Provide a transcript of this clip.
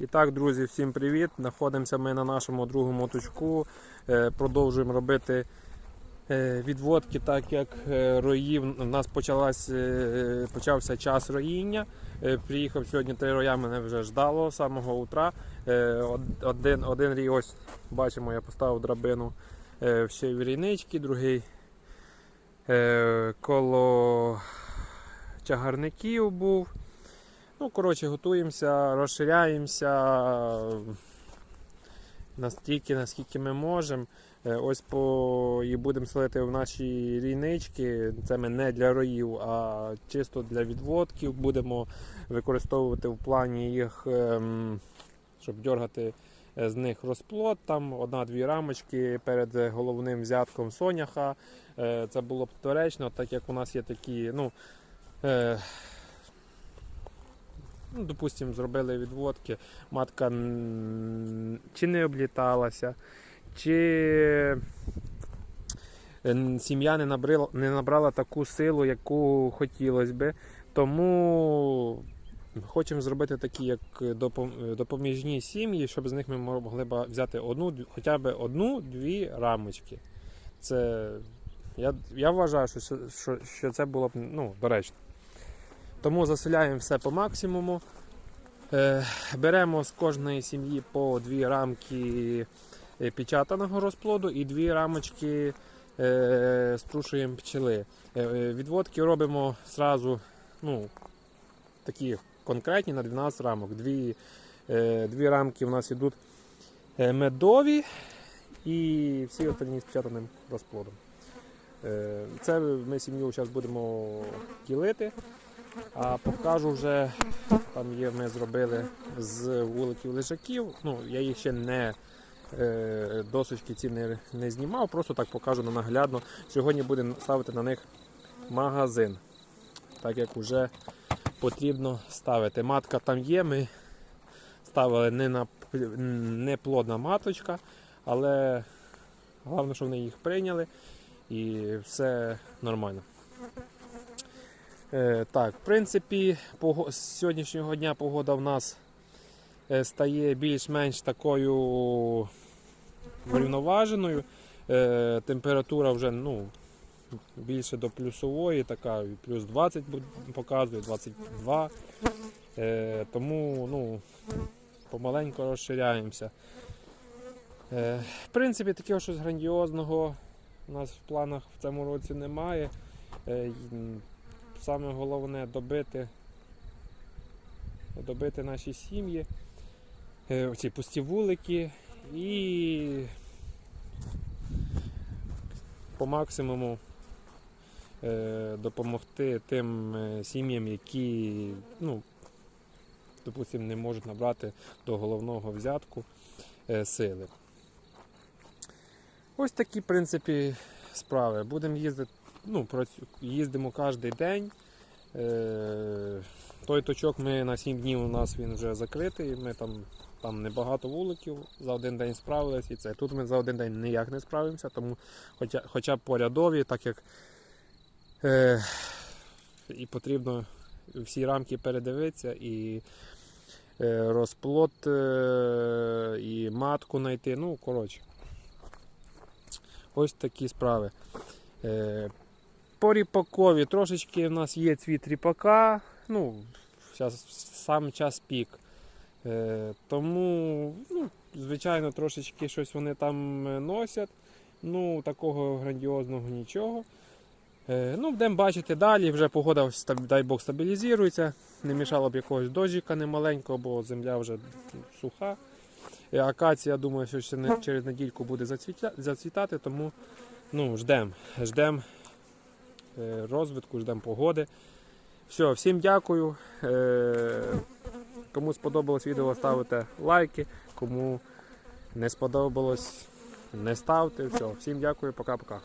І так, друзі, всім привіт! Знаходимося ми на нашому другому точку. Е, Продовжуємо робити е, відводки, так як е, роїв. У нас почалась, почався час роїння. Приїхав сьогодні три роя, мене вже ждало з самого утра. Один, один рій, ось бачимо, я поставив драбину в рійнички, другий коло чагарників був. Ну, коротше, готуємося, розширяємося настільки, наскільки ми можемо. Е, Ось по і будемо селити в наші рійнички. Це ми не для роїв, а чисто для відводків. Будемо використовувати в плані їх, ем, щоб дергати е, з них розплод. Там одна-дві рамочки перед головним взятком соняха. Е, Це було б доречно, так як у нас є такі. ну, ну, допустимо, зробили відводки, матка чи не обліталася, чи сім'я не набрала, не набрала таку силу, яку хотілося би. Тому хочемо зробити такі як допоміжні сім'ї, щоб з них ми могли б взяти одну, хоча б одну-дві рамочки. Це, я, я вважаю, що, що, що це було б ну, доречно. Тому заселяємо все по максимуму. Е, беремо з кожної сім'ї по дві рамки е, печатаного розплоду і дві рамочки е, струшуємо пчели. Відводки робимо зразу ну, такі конкретні на 12 рамок. Дві, дві рамки у нас йдуть медові і всі остальні з печатаним розплодом. Це ми сім'ю зараз будемо ділити. А покажу вже, там є, ми зробили з вуликів лежаків. Ну, я їх ще не е, досочки ці не, не знімав, просто так покажу на наглядно. Сьогодні будемо ставити на них магазин. Так як вже потрібно ставити. Матка там є, ми ставили не, на, не плодна маточка, але головне, що вони їх прийняли і все нормально. Е, так, в принципі, з сьогоднішнього дня погода в нас е, стає більш-менш такою врівноваженою. Е, температура вже ну, більше до плюсової, така плюс 20 показує, 22. Е, тому ну, помаленьку розширяємося. В принципі, такого щось грандіозного у нас в планах в цьому році немає. Саме головне добити, добити наші сім'ї, е, ці пусті вулики і по максимуму е, допомогти тим е, сім'ям, які, ну, допустимо, не можуть набрати до головного взятку сили. Ось такі, в принципі, справи. Будемо їздити ну, їздимо кожен день. Е, той точок ми на 7 днів у нас він вже закритий. Ми там, там небагато вуликів за один день справились і це. Тут ми за один день ніяк не справимося, тому хоча, хоча б порядові, так як е, і потрібно всі рамки передивитися і е, розплод, е, і матку знайти. Ну, коротше. Ось такі справи. Е, по ріпакові трошечки в нас є цвіт ріпака. Ну, зараз сам час пік. Е, тому, ну, звичайно, трошечки щось вони там е, носять. Ну, такого грандіозного нічого. Е, ну, будемо бачити далі. Вже погода, дай Бог, стабілізується. Не мішало б якогось дощика немаленького, бо земля вже суха. Е, Акація, думаю, що ще не, через недільку буде зацвітя- зацвітати, тому ну, ждемо. Ждем розвитку, ждемо погоди. Все, всім дякую. Е, Кому сподобалось відео, ставте лайки. Кому не сподобалось, не ставте. Все, всім дякую, пока-пока.